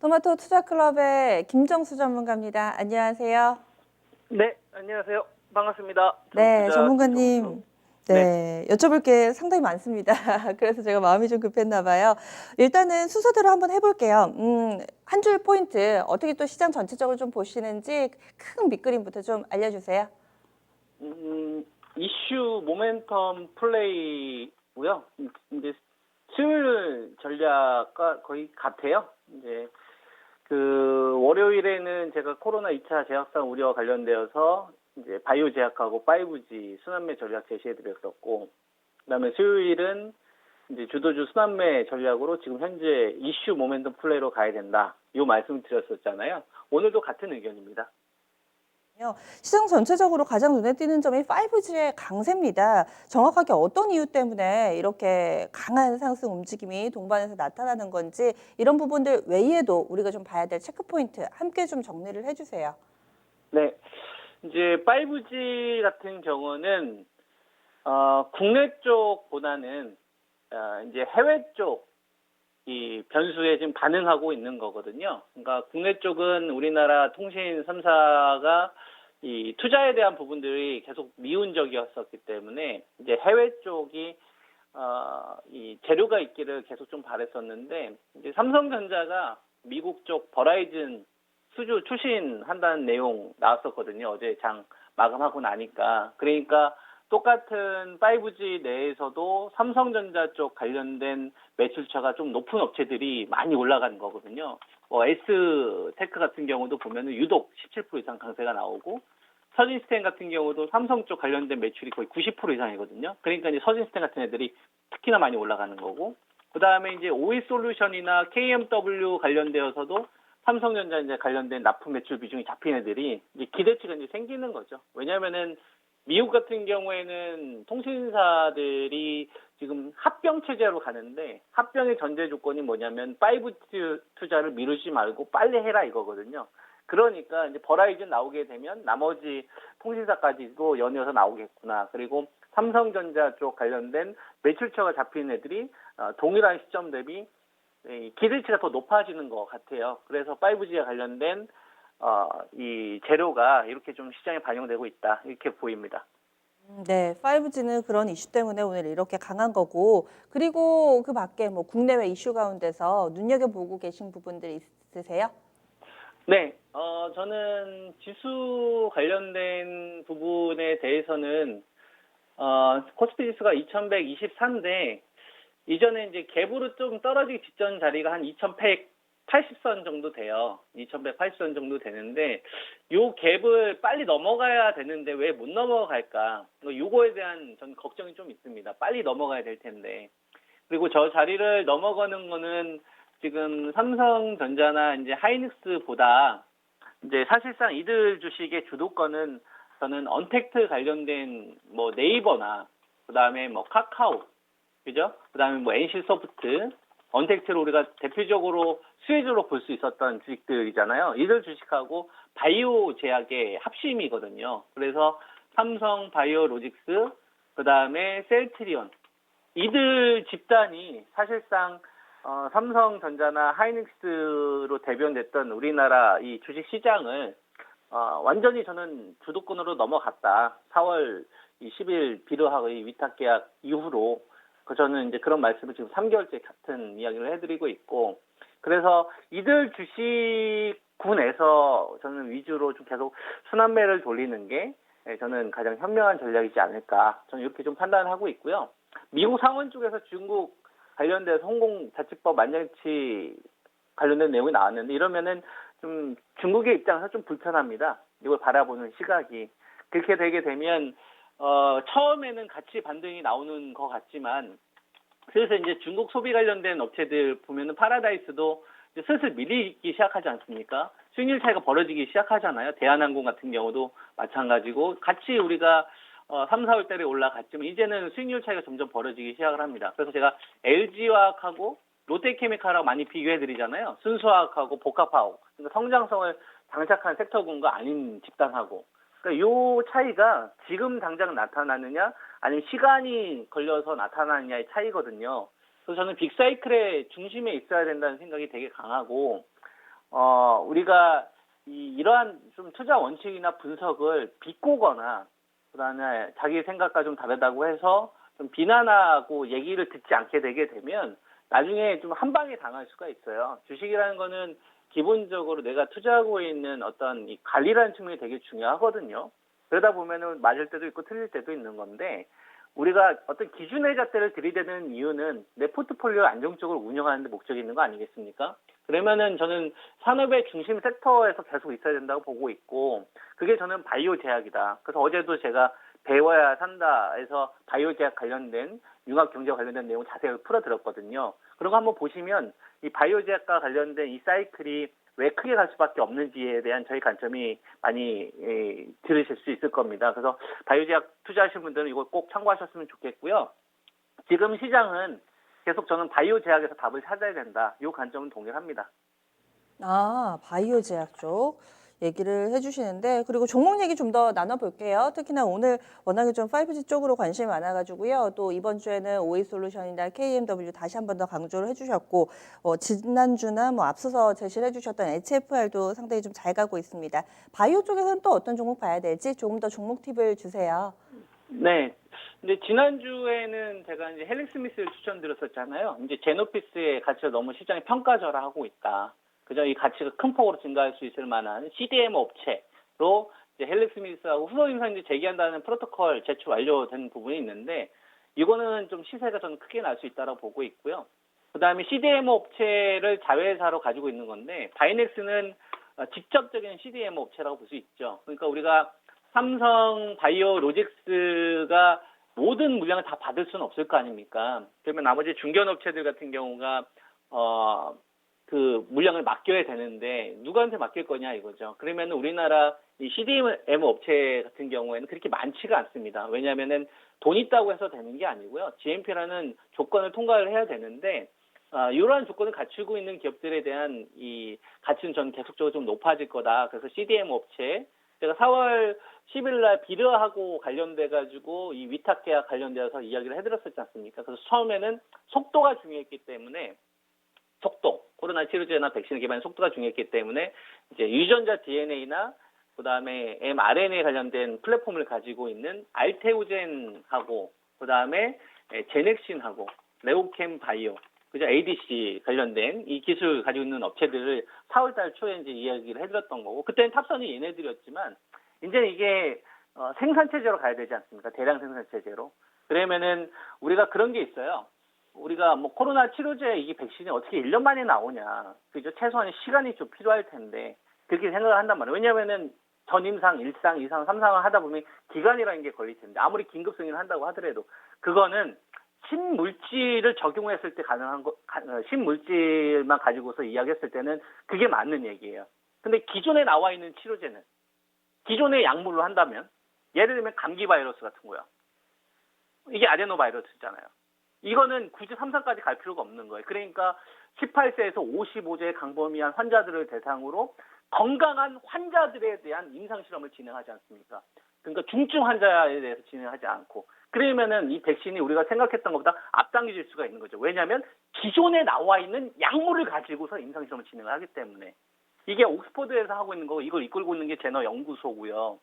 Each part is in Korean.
토마토 투자 클럽의 김정수 전문가입니다. 안녕하세요. 네, 안녕하세요. 반갑습니다. 네, 전문가님. 김정수. 네, 여쭤볼 게 상당히 많습니다. 그래서 제가 마음이 좀 급했나 봐요. 일단은 순서대로 한번 해볼게요. 음, 한 줄 포인트 어떻게 또 시장 전체적으로 좀 보시는지 큰 밑그림부터 좀 알려주세요. 음, 이슈 모멘텀 플레이고요. 이제 수요일 전략과 거의 같아요. 이제 그 월요일에는 제가 코로나 2차 제약상 우려와 관련되어서 이제 바이오 제약하고 5G 순환매 전략 제시해드렸었고, 그다음에 수요일은 이제 주도주 순환매 전략으로 지금 현재 이슈 모멘텀 플레이로 가야 된다. 이 말씀 드렸었잖아요. 오늘도 같은 의견입니다. 시장 전체적으로 가장 눈에 띄는 점이 5G의 강세입니다. 정확하게 어떤 이유 때문에 이렇게 강한 상승 움직임이 동반해서 나타나는 건지 이런 부분들 외에도 우리가 좀 봐야 될 체크 포인트 함께 좀 정리를 해주세요. 네. 이제 5G 같은 경우는 어, 국내 쪽보다는 어, 이제 해외 쪽 이 변수에 지금 반응하고 있는 거거든요. 그러니까 국내 쪽은 우리나라 통신 3사가 이 투자에 대한 부분들이 계속 미운적이었었기 때문에 이제 해외 쪽이 어, 이 재료가 있기를 계속 좀 바랬었는데 이제 삼성전자가 미국 쪽 버라이즌 수주 추신한다는 내용 나왔었거든요. 어제 장 마감하고 나니까. 그러니까 똑같은 5G 내에서도 삼성전자 쪽 관련된 매출처가 좀 높은 업체들이 많이 올라가는 거거든요. 뭐 S테크 같은 경우도 보면은 유독 17% 이상 강세가 나오고 서진스텐 같은 경우도 삼성 쪽 관련된 매출이 거의 90% 이상이거든요. 그러니까 이제 서진스텐 같은 애들이 특히나 많이 올라가는 거고 그 다음에 이제 OE 솔루션이나 KMW 관련되어서도 삼성전자 이제 관련된 납품 매출 비중이 잡힌 애들이 이제 기대치가 이제 생기는 거죠. 왜냐면은 미국 같은 경우에는 통신사들이 지금 합병 체제로 가는데 합병의 전제 조건이 뭐냐면 5G 투자를 미루지 말고 빨리 해라 이거거든요. 그러니까 이제 버라이즌 나오게 되면 나머지 통신사까지도 연이어서 나오겠구나. 그리고 삼성전자 쪽 관련된 매출처가 잡힌 애들이 어, 동일한 시점 대비 이 기대치가 더 높아지는 것 같아요. 그래서 5G에 관련된 어, 이 재료가 이렇게 좀 시장에 반영되고 있다 이렇게 보입니다. 음, 네, 5G는 그런 이슈 때문에 오늘 이렇게 강한 거고 그리고 그 밖에 뭐 국내외 이슈 가운데서 눈여겨보고 계신 부분들 있으세요? 네, 어, 저는 지수 관련된 부분에 대해서는 어, 코스피 지수가 2123인데 이전에 이제 갭으로 좀 떨어지기 직전 자리가 한 2180선 정도 돼요. 2180선 정도 되는데 요 갭을 빨리 넘어가야 되는데 왜 못 넘어갈까? 뭐 요거에 대한 전 걱정이 좀 있습니다. 빨리 넘어가야 될 텐데. 그리고 저 자리를 넘어가는 거는 지금 삼성전자나 이제 하이닉스보다 이제 사실상 이들 주식의 주도권은 저는 언택트 관련된 뭐 네이버나 그다음에 뭐 카카오 그죠? 그다음에 뭐 NC소프트 언택트로 우리가 대표적으로 수혜주로 볼 수 있었던 주식들이잖아요. 이들 주식하고 바이오 제약의 합심이거든요. 그래서 삼성 바이오로직스 그다음에 셀트리온 이들 집단이 사실상 어, 삼성전자나 하이닉스로 대변됐던 우리나라 이 주식 시장을 어, 완전히 저는 주도권으로 넘어갔다. 4월 20일 비르하고 이 위탁 계약 이후로 그 저는 이제 그런 말씀을 지금 3개월째 같은 이야기를 해드리고 있고 그래서 이들 주식군에서 저는 위주로 좀 계속 순환매를 돌리는 게 예, 저는 가장 현명한 전략이지 않을까 저는 이렇게 좀 판단을 하고 있고요. 미국 상원 쪽에서 중국 관련돼서 홍콩 자치법 만장일치 관련된 내용이 나왔는데 이러면은 좀 중국의 입장에서 좀 불편합니다. 이걸 바라보는 시각이 그렇게 되게 되면 어 처음에는 같이 반등이 나오는 것 같지만 그래서 이제 중국 소비 관련된 업체들 보면은 파라다이스도 슬슬 밀리기 시작하지 않습니까? 수익률 차이가 벌어지기 시작하잖아요. 대한항공 같은 경우도 마찬가지고 같이 우리가 어, 3, 4월 달에 올라갔지만 이제는 수익률 차이가 점점 벌어지기 시작을 합니다. 그래서 제가 LG화학하고 롯데케미칼하고 많이 비교해 드리잖아요. 순수화학하고 복합화학. 그러니까 성장성을 장착한 섹터군과 아닌 집단하고. 그러니까 요 차이가 지금 당장 나타나느냐 아니면 시간이 걸려서 나타나느냐의 차이거든요. 그래서 저는 빅사이클의 중심에 있어야 된다는 생각이 되게 강하고 어, 우리가 이, 이러한 좀 투자 원칙이나 분석을 비꼬거나 그다음에 자기 생각과 좀 다르다고 해서 좀 비난하고 얘기를 듣지 않게 되게 되면 나중에 좀 한 방에 당할 수가 있어요. 주식이라는 거는 기본적으로 내가 투자하고 있는 어떤 이 관리라는 측면이 되게 중요하거든요. 그러다 보면은 맞을 때도 있고 틀릴 때도 있는 건데 우리가 어떤 기준의 잣대를 들이대는 이유는 내 포트폴리오 안정적으로 운영하는 데 목적이 있는 거 아니겠습니까? 그러면은 저는 산업의 중심 섹터에서 계속 있어야 된다고 보고 있고 그게 저는 바이오 제약이다. 그래서 어제도 제가 배워야 산다에서 바이오 제약 관련된 융합 경제와 관련된 내용 자세히 풀어드렸거든요. 그런 거 한번 보시면 이 바이오 제약과 관련된 이 사이클이 왜 크게 갈 수밖에 없는지에 대한 저희 관점이 많이 에, 들으실 수 있을 겁니다. 그래서 바이오 제약 투자하시는 분들은 이걸 꼭 참고하셨으면 좋겠고요. 지금 시장은 계속 저는 바이오 제약에서 답을 찾아야 된다. 이 관점은 동일합니다. 아, 바이오 제약 쪽 얘기를 해주시는데 그리고 종목 얘기 좀 더 나눠볼게요. 특히나 오늘 워낙에 좀 5G 쪽으로 관심이 많아가지고요. 또 이번 주에는 OE솔루션이나 KMW 다시 한 번 더 강조를 해주셨고 어, 지난주나 뭐 앞서서 제시를 해주셨던 HFR도 상당히 좀 잘 가고 있습니다. 바이오 쪽에서는 또 어떤 종목 봐야 될지 조금 더 종목 팁을 주세요. 네. 근데 지난주에는 제가 이제 헬릭 스미스를 추천드렸었잖아요. 이제 제노피스의 가치가 너무 시장이 평가절하하고 있다. 그죠? 이 가치가 큰 폭으로 증가할 수 있을 만한 CDM 업체로 이제 헬릭 스미스하고 후속 인상 이제 제기한다는 프로토콜 제출 완료된 부분이 있는데 이거는 좀 시세가 저는 크게 날 수 있다고 보고 있고요. 그 다음에 CDM 업체를 자회사로 가지고 있는 건데 바이넥스는 어, 직접적인 CDM 업체라고 볼 수 있죠. 그러니까 우리가 삼성 바이오 로직스가 모든 물량을 다 받을 수는 없을 거 아닙니까? 그러면 나머지 중견 업체들 같은 경우가 어 그 물량을 맡겨야 되는데 누구한테 맡길 거냐 이거죠. 그러면 우리나라 이 CDM 업체 같은 경우에는 그렇게 많지가 않습니다. 왜냐하면은 돈 있다고 해서 되는 게 아니고요. GMP라는 조건을 통과를 해야 되는데 아, 이러한 조건을 갖추고 있는 기업들에 대한 이 가치는 저는 계속적으로 좀 높아질 거다. 그래서 CDM 업체 제가 4월 10일 날 비르하고 관련돼 가지고 이 위탁 계약 관련돼서 이야기를 해드렸었지 않습니까? 그래서 처음에는 속도가 중요했기 때문에 속도 코로나 치료제나 백신 개발 속도가 중요했기 때문에 이제 유전자 DNA나 그다음에 mRNA 관련된 플랫폼을 가지고 있는 알테오젠하고 그다음에 제넥신하고 레오캠 바이오 그죠 ADC 관련된 이 기술 가지고 있는 업체들을 4월달 초에 이제 이야기를 해드렸던 거고 그때는 탑선이 얘네들이었지만 이제 이게 어, 생산 체제로 가야 되지 않습니까? 대량 생산 체제로. 그러면은 우리가 그런 게 있어요. 우리가 뭐 코로나 치료제 이 백신이 어떻게 1년 만에 나오냐. 그죠? 최소한 시간이 좀 필요할 텐데 그렇게 생각을 한단 말이에요. 왜냐면은 전임상, 일상, 이상, 삼상을 하다 보면 기간이라는 게 걸릴 텐데 아무리 긴급 승인을 한다고 하더라도 그거는 신물질을 적용했을 때 가능한 거, 가- 어, 신물질만 가지고서 이야기했을 때는 그게 맞는 얘기예요. 근데 기존에 나와 있는 치료제는 기존의 약물로 한다면 예를 들면 감기 바이러스 같은 거요. 이게 아데노 바이러스잖아요. 이거는 굳이 3상까지 갈 필요가 없는 거예요. 그러니까 18세에서 55세의 강범위한 환자들을 대상으로 건강한 환자들에 대한 임상 실험을 진행하지 않습니까? 그러니까 중증 환자에 대해서 진행하지 않고 그러면은 이 백신이 우리가 생각했던 것보다 앞당겨질 수가 있는 거죠. 왜냐하면 기존에 나와 있는 약물을 가지고서 임상 실험을 진행을 하기 때문에 이게 옥스퍼드에서 하고 있는 거고 이걸 이끌고 있는 게 제너 연구소고요.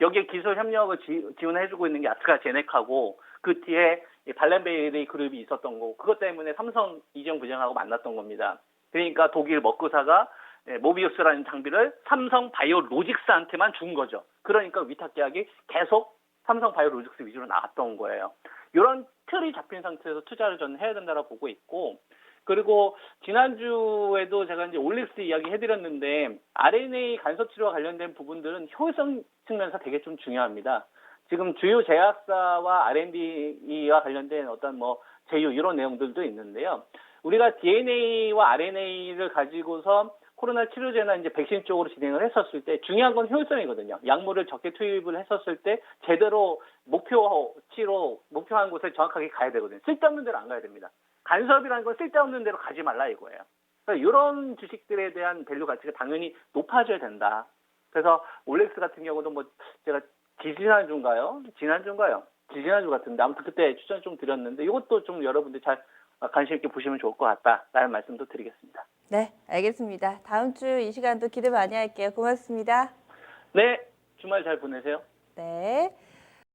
여기에 기술 협력을 지, 지원해주고 있는 게 아스트라제네카고 그 뒤에 이 발렌베리 그룹이 있었던 거고 그것 때문에 삼성 이정 부장하고 만났던 겁니다. 그러니까 독일 머크사가 예, 모비우스라는 장비를 삼성 바이오 로직스한테만 준 거죠. 그러니까 위탁 계약이 계속 삼성 바이오 로직스 위주로 나왔던 거예요. 이런 틀이 잡힌 상태에서 투자를 저는 해야 된다고 보고 있고 그리고 지난주에도 제가 이제 올릭스 이야기 해드렸는데 RNA 간섭 치료와 관련된 부분들은 효율성 측면에서 되게 좀 중요합니다. 지금 주요 제약사와 R&D와 관련된 어떤 뭐 제휴 이런 내용들도 있는데요. 우리가 DNA와 RNA를 가지고서 코로나 치료제나 이제 백신 쪽으로 진행을 했었을 때 중요한 건 효율성이거든요. 약물을 적게 투입을 했었을 때 제대로 목표치로 목표한 곳에 정확하게 가야 되거든요. 쓸데없는 데로 안 가야 됩니다. 간섭이라는 건 쓸데없는 데로 가지 말라 이거예요. 그러니까 이런 주식들에 대한 밸류 가치가 당연히 높아져야 된다. 그래서 올렉스 같은 경우도 뭐 제가 지지난주인가요? 지난주인가요? 지지난주 같은데 아무튼 그때 추천 좀 드렸는데 이것도 좀 여러분들 잘 어, 관심 있게 보시면 좋을 것 같다라는 말씀도 드리겠습니다. 네, 알겠습니다. 다음 주 이 시간도 기대 많이 할게요. 고맙습니다. 네, 주말 잘 보내세요. 네.